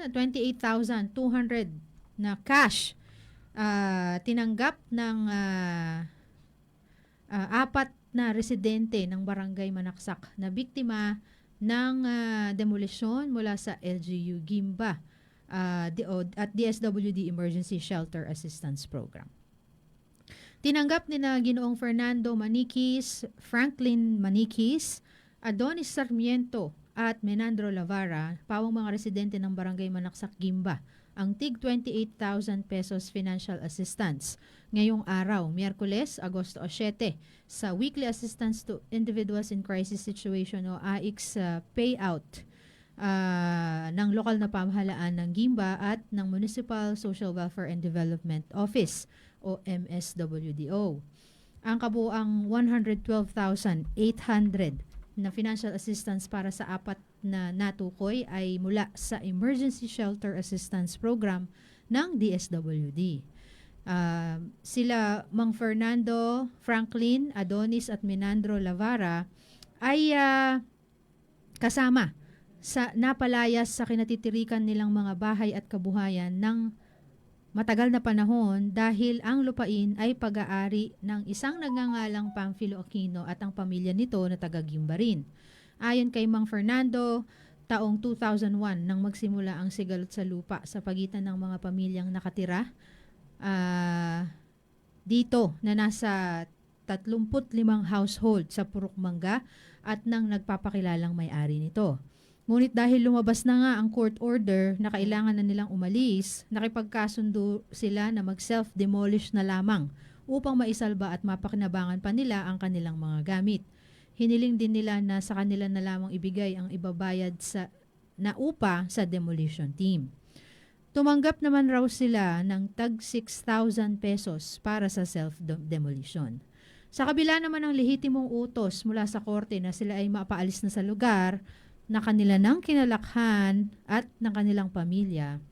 na 28,200 na cash ah, tinanggap ng ah, ah, apat na residente ng Barangay Manaksak na biktima ng ah, demolisyon mula sa LGU Gimba o- at DSWD Emergency Shelter Assistance Program. Tinanggap ni na Ginoong Fernando Manikis, Franklin Manikis, Adonis Sarmiento at Menandro Lavara, pawang mga residente ng Barangay Manaksak Gimba, ang tig 28,000 pesos financial assistance ngayong araw, Miyerkules, Agosto 7, sa Weekly Assistance to Individuals in Crisis Situation o AIX uh, payout ah, ng lokal na pamahalaan ng Gimba at ng Municipal Social Welfare and Development Office o MSWDO. Ang kabuang 112,800 na financial assistance para sa apat na natukoy ay mula sa Emergency Shelter Assistance Program ng DSWD. Ah, sila Mang Fernando, Franklin, Adonis at Menandro Lavara ay ah, kasama sa napalayas sa kinatitirikan nilang mga bahay at kabuhayan ng matagal na panahon dahil ang lupain ay pag-aari ng isang nagngangalang Pamphilo Aquino at ang pamilya nito na taga Gimba rin. Ayon kay Mang Fernando, taong 2001 nang magsimula ang sigalot sa lupa sa pagitan ng mga pamilyang nakatira ah, dito na nasa 35 household sa Purok Mangga at nang nagpapakilalang may-ari nito. Ngunit dahil lumabas na nga ang court order na kailangan na nilang umalis, nakipagkasundo sila na mag-self-demolish na lamang upang maisalba at mapakinabangan pa nila ang kanilang mga gamit. Hiniling din nila na sa kanila na lamang ibigay ang ibabayad sa na upa sa demolition team. Tumanggap naman raw sila ng tag 6,000 pesos para sa self-demolition. Sa kabila naman ng lehitimong utos mula sa korte na sila ay mapaalis na sa lugar na kanila ng kinalakhan at ng kanilang pamilya,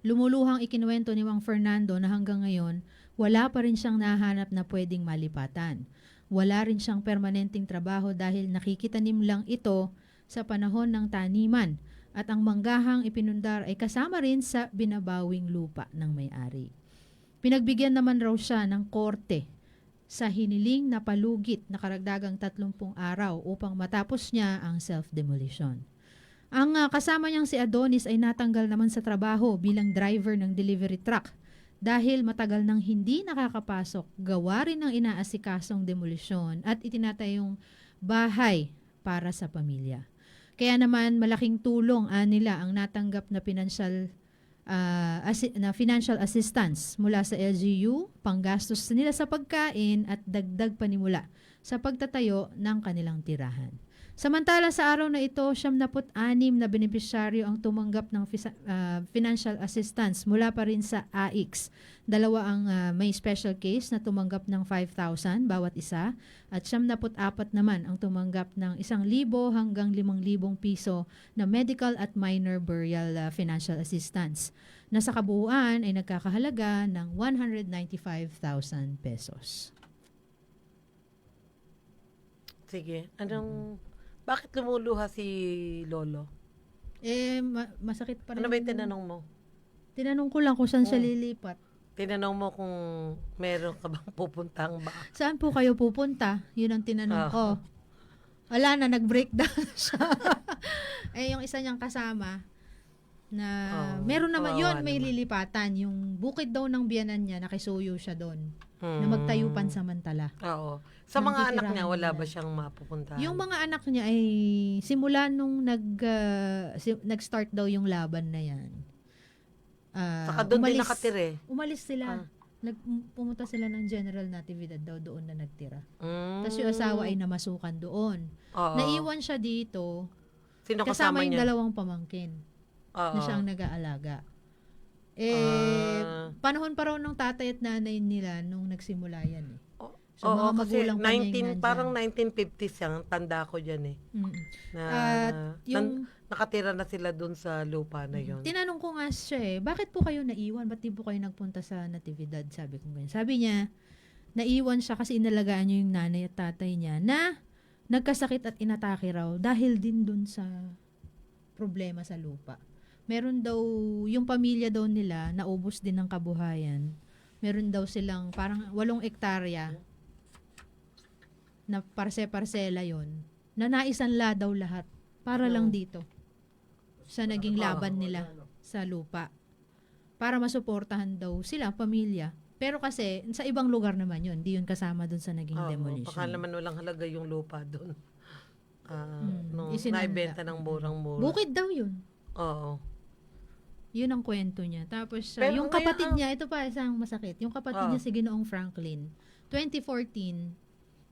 lumuluhang ikinuwento ni Mang Fernando na hanggang ngayon wala pa rin siyang nahanap na pwedeng malipatan. Wala rin siyang permanenteng trabaho dahil nakikitanim lang ito sa panahon ng taniman at ang manggahang ipinundar ay kasama rin sa binabawing lupa ng may-ari. Pinagbigyan naman raw siya ng korte sa hiniling na palugit na karagdagang 30 araw upang matapos niya ang self-demolition. Ang ah, kasama niyang si Adonis ay natanggal naman sa trabaho bilang driver ng delivery truck dahil matagal nang hindi nakakapasok, gawa rin ng inaasikasong demolisyon at itinatayong bahay para sa pamilya. Kaya naman malaking tulong ah, nila ang natanggap na financial ah, assi- na financial assistance mula sa LGU, panggastos nila sa pagkain at dagdag panimula sa pagtatayo ng kanilang tirahan. Samantala sa araw na ito, 76 na benepisyaryo ang tumanggap ng fisa- ah, financial assistance mula pa rin sa AIX. Dalawa ang ah, may special case na tumanggap ng 5,000 bawat isa at 74 naman ang tumanggap ng 1,000 hanggang 5,000 piso na medical at minor burial ah, financial assistance na sa kabuuan ay nagkakahalaga ng 195,000 pesos. Sige. Anong... Bakit lumuluha si Lolo? Eh, ma- masakit pa rin. Ano ba yung tinanong mo? Tinanong ko lang kung saan siya Oh. lilipat. Tinanong mo kung meron ka bang pupuntang ba? Saan po kayo pupunta? Yun ang tinanong Ah. ko. Wala na, nag-breakdown siya. eh, yung isa niyang kasama, na Oh, meron naman, kawawa yun may naman. lilipatan. Yung bukid daw ng biyanan niya, nakisuyo siya doon. Na Hmm. magtayo pansamantala. Oo. Sa Nang mga anak niya, wala nila. ba siyang mapupuntahan? Yung mga anak niya ay simula nung nag ah, si- nag-start daw yung laban na yan. ah, Saka doon din umalis- nakatira eh. Umalis sila. Ah. Nag, pumunta sila ng General Natividad daw doon na nagtira. Mm. Tapos yung asawa ay namasukan doon. Oo. Naiwan siya dito Sino kasama kasama yung niya? dalawang pamangkin Oo. na siyang nag-aalaga. Eh, Ah. panahon pa raw ng tatay at nanay nila nung nagsimula yan eh. So, Oo, mga kasi magulang pa niya yung 19, nandyan. parang 1950s yan, tanda ko dyan eh. Mm. Na, At yung nan- nakatira na sila dun sa lupa na yun. Tinanong ko nga siya eh, bakit po kayo naiwan? Ba't di po kayo nagpunta sa natividad? Sabi ko ganyan. Sabi niya, naiwan siya kasi inalagaan niya yung nanay at tatay niya na nagkasakit at inatake raw dahil din dun sa problema sa lupa. Meron daw, yung pamilya daw nila, naubos din ng kabuhayan. Meron daw silang parang walong ektarya na parse-parsela yon na naisanla daw lahat para lang Hmm. dito sa naging laban nila sa lupa para masuportahan daw sila, pamilya. Pero kasi, sa ibang lugar naman yun, hindi yun kasama dun sa naging Oo, demolition. baka naman walang halaga yung lupa doon. Ah, Mm, isinanla. naibenta ng murang-mura. Bukid daw yun. Oo. Yun ang kwento niya. Tapos, uh, Pero yung kapatid ang- niya, ito pa isang masakit. Yung kapatid Ah. niya si Ginoong Franklin, 2014,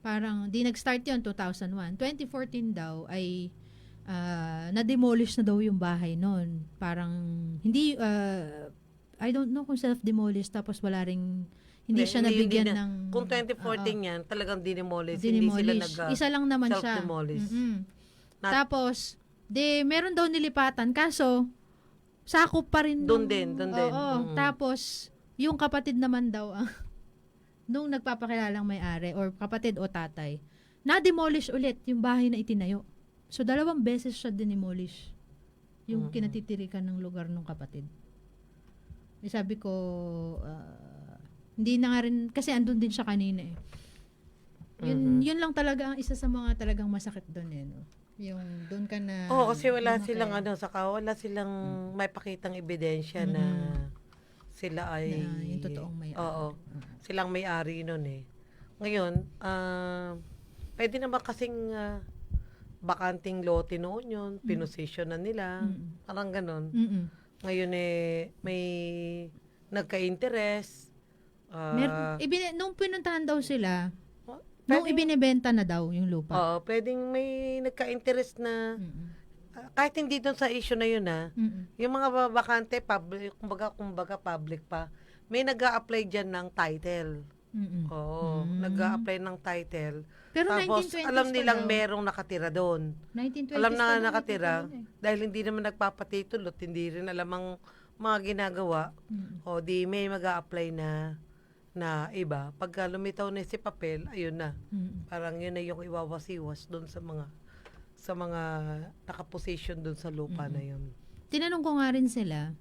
parang, di nag-start yun, 2001. 2014 daw ay ah, na-demolish na daw yung bahay noon. Parang, hindi, ah, I don't know kung self-demolish, tapos wala ring, hindi siya hindi- nabigyan hindi na- ng... Kung 2014 yan, talagang dinimolish. Hindi sila nag Isa lang naman siya. Not- Tapos, de, meron daw nilipatan. Kaso, sakop pa rin. Doon din, doon din. Oo. Mm. Tapos, yung kapatid naman daw, ang nung nagpapakilalang may-ari or kapatid o tatay, na-demolish ulit yung bahay na itinayo. So, dalawang beses siya dinimolish yung Mm. kinatitirikan ng lugar ng kapatid. Eh, sabi ko, ah, hindi na nga rin, kasi andun din siya kanina eh. Yun, Mhm. yun lang talaga ang isa sa mga talagang masakit doon eh, no? Yung doon ka na... Oo, kasi wala silang ano, saka wala silang may pakitang ebidensya na sila ay... Na yung totoong may-ari. Oo. Silang may-ari nun eh. Ngayon, ah, pwede naman kasing ah, bakanting lote noon yun, pinosisyon na nila, Mm-mm. parang ganon. Mm-mm. Ngayon eh, may nagka-interest. ah, Mer- ibine- nung pinuntahan daw sila, oh, nung pwedeng- ibinebenta na daw yung lupa. Oo, pwedeng may nagka-interest na, Mm-mm. ah, kahit hindi doon sa issue na yun ah, Mm-mm. yung mga babakante, public, kumbaga, kumbaga public pa, may nag apply dyan ng title. Mm-mm. Oo, Mm. nag apply ng title. Pero Tapos, 1920s alam pa nilang daw. merong nakatira doon. 1920s Alam na pa nga daw nakatira, yun dahil hindi naman nagpapatitulo at hindi rin alam ang mga ginagawa, eh. Mm-mm. o di may mag apply na na iba. Pagka lumitaw na si papel, ayun na. Mm-mm. Parang yun na yung iwawasiwas doon sa mga sa mga nakaposition doon sa lupa na yun. Tinanong ko nga rin sila.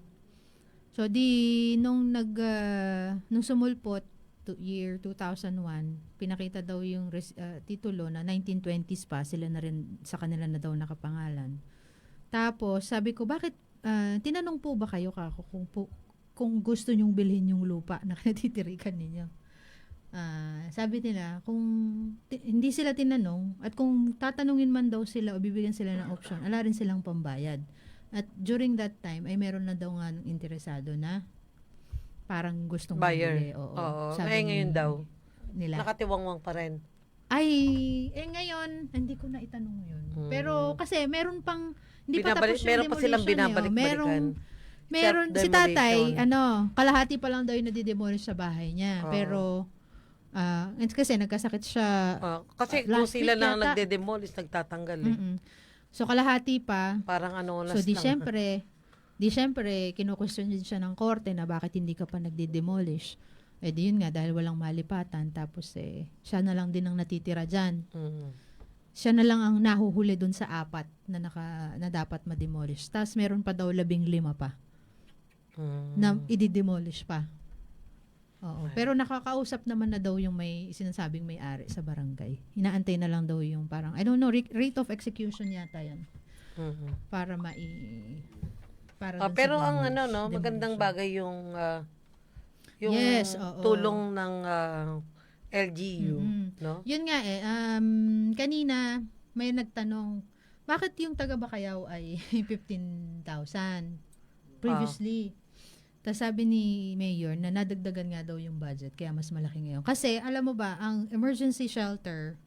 So di nung nag ah, nung sumulpot to year 2001, pinakita daw yung res- ah, titulo na 1920s pa sila na rin sa kanila na daw nakapangalan. Tapos sabi ko bakit ah, tinanong po ba kayo kako kung po, kung gusto nyong bilhin yung lupa na kinatitirikan ninyo? Ah, sabi nila kung ti- hindi sila tinanong at kung tatanungin man daw sila o bibigyan sila ng option, ala rin silang pambayad. At during that time, ay meron na daw nga ng interesado na parang gustong Buyer. bumili. Oo. Oo. Sabi Eh, ngayon daw, Nila. nakatiwangwang pa rin. ay, eh ngayon, hindi ko na itanong yun. Hmm. Pero kasi meron pang, hindi pa Binabalik, tapos yung meron pa silang eh, oh. binabalik-balikan. Merong, meron, si tatay, ano, kalahati pa lang daw yung nadidemolish sa bahay niya. Oo. Pero, ah, kasi nagkasakit siya. Ah, kasi Ah, kung last sila week lang yata. nagde-demolish, nagtatanggal eh. Mm-mm. So, kalahati pa. Parang ano, So, di lang. syempre, di syempre, kinukwestiyon din siya ng korte na bakit hindi ka pa nagde-demolish. Eh, di yun nga, dahil walang malipatan. Tapos, eh, siya na lang din ang natitira dyan. Mm. Siya na lang ang nahuhuli dun sa apat na, naka, na dapat ma-demolish. Tapos, meron pa daw labing lima pa Mm. na i-demolish pa. Oo. Pero nakakausap naman na daw yung may sinasabing may-ari sa barangay. Inaantay na lang daw yung parang, I don't know, re- rate of execution yata yan. Mm. Para mai... Para Ah, pero ang ano no, magandang bagay yung ah, yung Yes, oo. tulong ng ah, LGU, Mm-mm. no? Yun nga eh, um, kanina may nagtanong, bakit yung taga Bacayao ay 15,000 previously? Tapos sabi ni Mayor na nadagdagan nga daw yung budget kaya mas malaki ngayon. Kasi alam mo ba, ang emergency shelter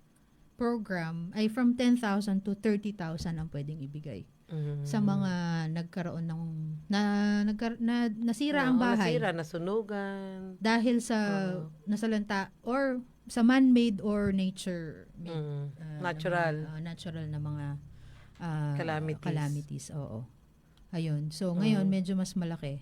program ay from 10,000 to 30,000 ang pwedeng ibigay Mm. sa mga nagkaroon ng na, nagkar, na nasira ang Oo, bahay Nasira, nasunugan. dahil sa Oo. nasalanta or sa man-made or nature made Mm. ah, Natural. na mga, ah, natural na mga ah, Calamities. calamities, oo. Ayun. So ngayon Oo. medyo mas malaki.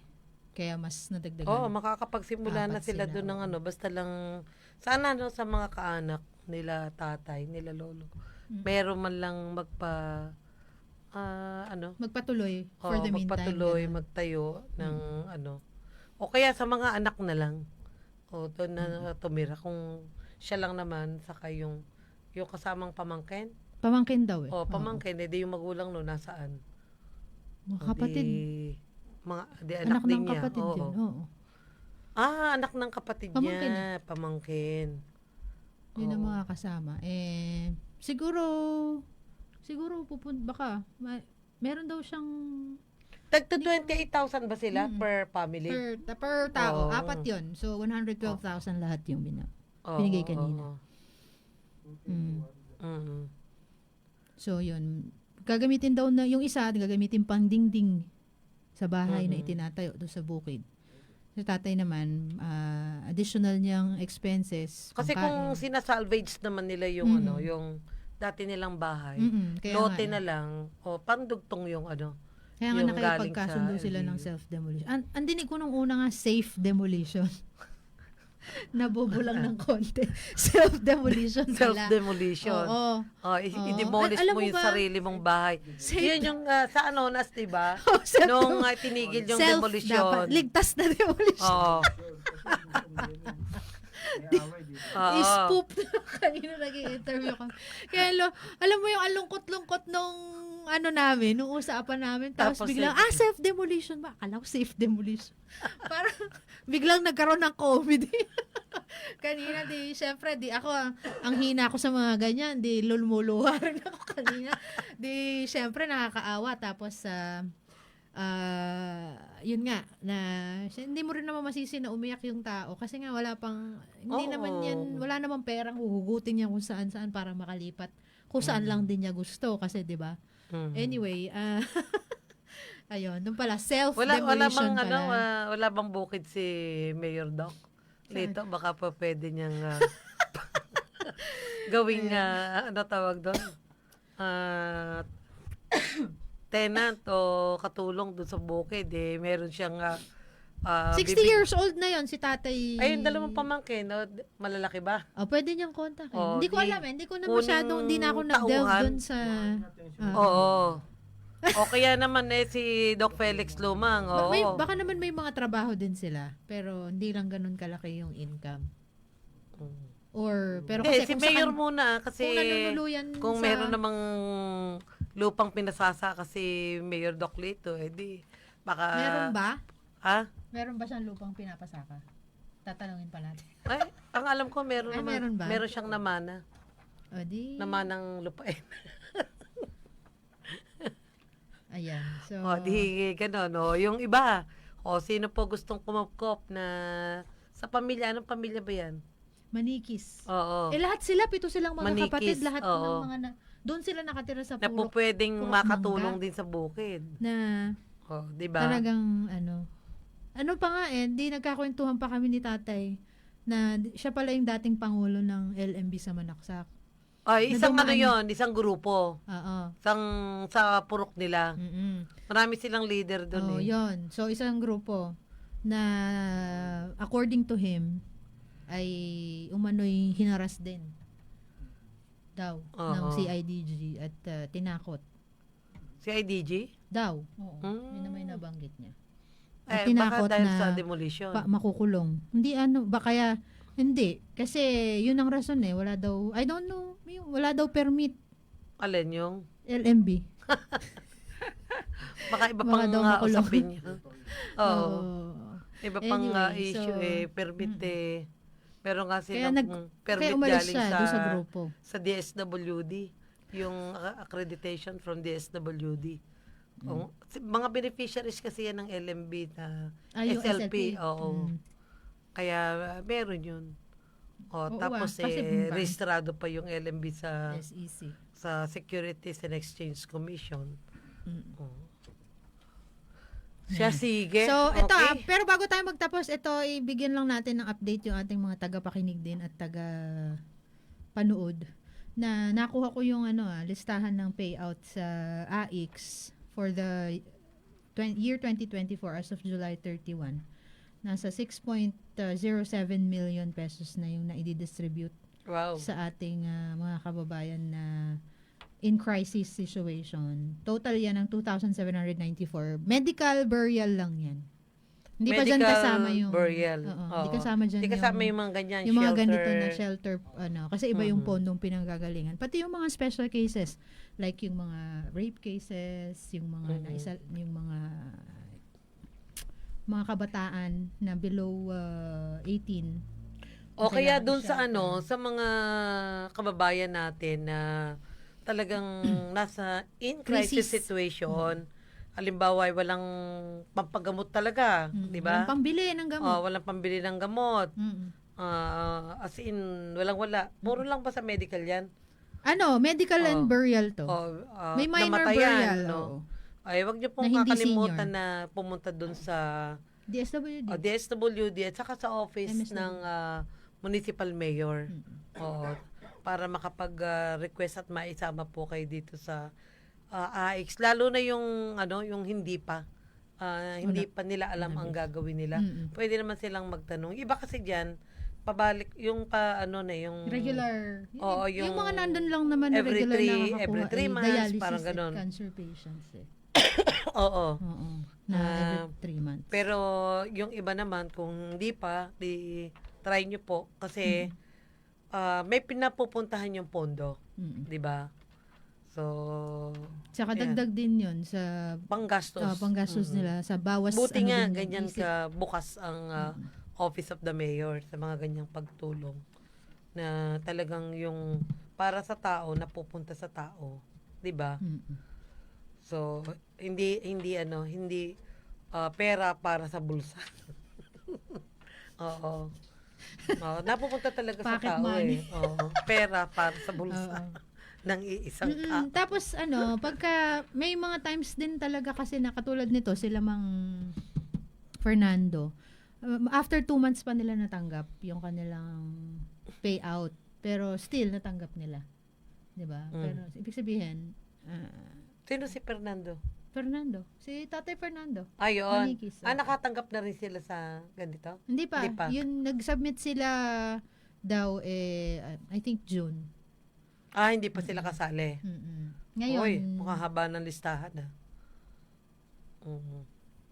Kaya mas nadagdagan. Oo, makakapagsimula na sila sila, doon ng ano, basta lang sana no sa mga kaanak nila tatay, nila lolo. Mm. Meron man lang magpa ah, ano, Magpatuloy for Oo, the meantime. magpatuloy, magtayo ng ano. O kaya sa mga anak na lang. O doon na tumira kung siya lang naman saka yung yung kasamang pamangkin. Pamangkin daw eh. O pamangkin, edi yung magulang no nasaan? Mga O, kapatid. di, mga di anak, Anak, din ng niya. kapatid Oo. yun. Oo. Ah, anak ng kapatid Pamangkin niya, pamangkin. Yun ang Oo. mga kasama. Eh, siguro, siguro pupun baka, ma- meron daw siyang Tagto 28,000 ba sila Mm. per family? per, per tao. Oo. Apat yun. So, 112,000 lahat yung bina. Oo, binigay oo, kanina. oo. Mm. Mm. So, yun. Gagamitin daw na, yung isa, gagamitin pang dingding sa bahay na Mhm. itinatayo doon sa bukid. Sa tatay naman, ah, additional niyang expenses. Kasi kung sinasalvage naman nila yung Mm. ano, yung dati nilang bahay, kaya lote nga, na lang, o pandugtong yung ano. Kaya nga sa sila ng LGU. self-demolition. An ang dinig ko nung una nga, safe demolition. Nabubulang ng konti. self-demolition pala. Self-demolition. Oo. Oh, i- Oo. i-demolish Al- alam mo mo yung ba- sarili mong bahay. Safe. Yun yung ah, sa Anonas, di ba? Oh, self Nung ah, tinigil yung self demolition. dapat. Ligtas na demolition. Oo. Oo. I-spoop kanina naging interview ko. Kaya lo, alam mo yung alungkot-lungkot nung ano namin, nung usapan namin, tapos, Tapos biglang, ah, self-demolition ba? Akala ko safe demolition. Parang, biglang nagkaroon ng comedy. kanina, di, syempre, di ako, ang, ang hina ko sa mga ganyan, di, lulmuluha rin ako kanina. Di, syempre, nakakaawa. Tapos, sa ah yun nga, na siya- hindi mo rin naman masisi na umiyak yung tao kasi nga wala pang, hindi Oo. naman yan, wala namang perang huhugutin niya kung saan saan para makalipat. Kung saan Mm. lang din niya gusto kasi 'di ba? Mhm. Anyway, ah ayun, doon pala wala self-demolition wala bang pala. ano, ah, wala bang bukid si Mayor Doc? Lito baka pa pwede niyang ah, gawing ah, ano tawag doon? Ah, tenant o katulong doon sa bukid eh meron siyang ah, ah, 60 bibig- years old na yon si tatay. Ayun, dalawang pamangkin, no? D- malalaki ba? Oh, pwede niyang kontakin. Oh, hindi ko di- alam eh. Hindi ko na kuning masyadong, hindi na ako nag-delve tauhan. dun sa... ah. Oo. o kaya naman eh si Doc Felix Lumang, Ba- oo. may, baka naman may mga trabaho din sila, pero hindi lang ganun kalaki yung income. Mm. Or, pero Hindi, kasi si kung Mayor saan- muna kasi kung nanunuluyan kung sa... meron namang lupang pinasasa kasi Mayor Doc Lito, eh di baka Meron ba? Ha? Meron ba siyang lupang pinapasaka? Tatanungin pa natin. Ay, ang alam ko meron Ay, naman. meron ba? Meron siyang namana. O di, Namanang lupain. ayan. So, O di gano'n, no? Yung iba, o sino po gustong kumupkop na sa pamilya, anong pamilya ba yan? manikis. Oo. Eh lahat sila, pito silang mga Manikis, kapatid, lahat ng oo. mga na, doon sila nakatira sa na purok pwedeng purok makatulong mangga. din sa bukid. na O, di ba? talagang ano, ano pa nga eh, di nagkakwentuhan pa kami ni tatay na siya pala yung dating pangulo ng LMB sa Manaksak. Ay, na isang ano dumaan- yon isang grupo. Oo. Isang sa purok nila. Mm-mm. Marami silang leader doon Oh, eh. yun. So, isang grupo na according to him, ay umano'y hinaras din daw ng Oo. CIDG at uh, tinakot Si IDG? daw. Oo. Mm. Yun naman yung nabanggit niya. At Eh, baka tinakot dahil na sa demolition. pa, makukulong. Hindi ano, ba kaya hindi kasi yun ang rason eh. Wala daw, I don't know, may- wala daw permit Alin yung? LMB. Baka iba Baka pang daw uh, makulong. usapin niya. Oo. Oo. Iba pang uh, Anyway, issue so, eh. Permit mm. eh. Pero nga Kaya nag- mm, Kaya permit umalis galing siya sa, sa grupo. sa DSWD. Yung uh, accreditation from DSWD. Mm. Oh, si- mga beneficiaries kasi yan ng LMB na Ah, SLP. SLP. Oo. Mm. Kaya uh, meron yun. O, Oo, tapos ah, kasi eh, rehistrado pa yung LMB sa SEC. sa Securities and Exchange Commission. Mm. Oh. Siya sige. So, ito ah, okay. pero bago tayo magtapos, ito ibigyan lang natin ng update yung ating mga tagapakinig din at taga panood na nakuha ko yung ano ah, listahan ng payout sa AX for the 20, year 2024 as of July 31. Nasa 6.07 million pesos na yung naididistribute Wow. sa ating ah, mga kababayan na in crisis situation. Total yan ng 2,794. Medical burial lang yan. Hindi pa dyan kasama yung... burial. Oo, Oo. Hindi kasama dyan Hindi kasama yung, yung mga ganyan, yung mga shelter. ganito na shelter, ano, kasi iba yung Mhm. pondong pinanggagalingan. Pati yung mga special cases, like yung mga rape cases, yung mga Mhm. naisa, yung mga mga kabataan na below uh, 18. O kaya doon sa ano, sa mga kababayan natin na talagang nasa in crisis Crisis. situation. Halimbawa, ay walang pampagamot talaga, Mm, di ba? Walang pambili ng gamot. Oh, walang pambili ng gamot. Mm. Ah, as in, walang wala. Puro lang ba sa medical yan? Ano, medical and Oo. burial to. O, ah, May minor namatayan, burial. no? oo. Ay, wag niyo pong Na hindi kakalimutan na pumunta doon sa DSWD. oh, DSWD at saka sa office MSW. ng ah, municipal mayor. Mm. Oo. Para makapag-request at maisama po kayo dito sa ah, AX. Lalo na yung, ano, yung hindi pa. Ah, hindi pa nila alam ang gagawin nila. Mm-mm. Pwede naman silang magtanong. Iba kasi dyan, pabalik, yung pa, ano na, yung... Regular. Oo, yung, yung mga nandun lang naman na every regular three- na every three ay months, dialysis parang ganun. cancer patients eh. Oo. Oo. Na Ah, every three months. Pero yung iba naman, kung hindi pa, di try nyo po. Kasi ah, may pinapupuntahan yung pondo. Mm. di ba? So, Tsaka Ayan. dagdag din yun sa panggastos. ah, panggastos Mm. nila sa bawas Buti ano nga, din ganyan isip. ka bukas ang ah, Mm. Office of the Mayor sa mga ganyang pagtulong na talagang yung para sa tao napupunta sa tao, 'di ba? Mm. So hindi hindi ano, hindi ah, pera para sa bulsa. Oo. Oo, napupunta talaga sa Pocket tao money. eh. Oo, pera para sa bulsa Oo. ng iisang Mm-mm. tao. Tapos ano, pagka may mga times din talaga kasi na katulad nito sila mang Fernando. um, after two months pa nila natanggap yung kanilang payout. Pero still natanggap nila. 'Di ba? Mm. Pero ibig sabihin ah, Sino si Fernando? Fernando, si Tatay Fernando. Ayun. Manikis, Ah, oh. nakatanggap na rin sila sa ganito? Hindi pa. Hindi pa. Yun nag-submit sila daw eh I think June. Ah, hindi pa sila kasali. Mm-mm. Ngayon, Uy, mukhang haba ng listahan ah. Mhm.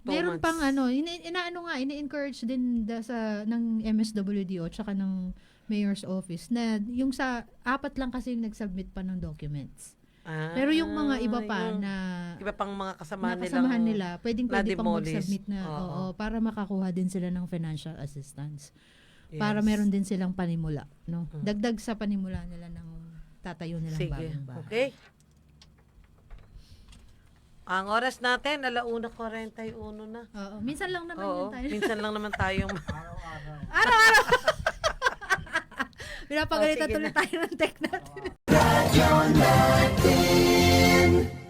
Two Meron months. pang ano, ina, inaano nga, ini-encourage din da sa ng MSWDO tsaka ng mayor's office na yung sa apat lang kasi yung nag-submit pa ng documents. Ah, Pero yung mga iba pa yung na iba pang mga kasama nakasamahan nilang nila, pwedeng pwede pang na-demolish. mag-submit na Oo. oo, para makakuha din sila ng financial assistance. Yes. Para meron din silang panimula, no? Mm. Dagdag sa panimula nila ng tatayo nilang Sige. bagong bahay. Okay. Ang oras natin, alauna 41 na. Oo, minsan lang naman Oo, yun tayo. minsan lang naman tayong Araw-araw. Pinapagalitan Oh, sige tuloy na. tayo ng tech natin. you're not in.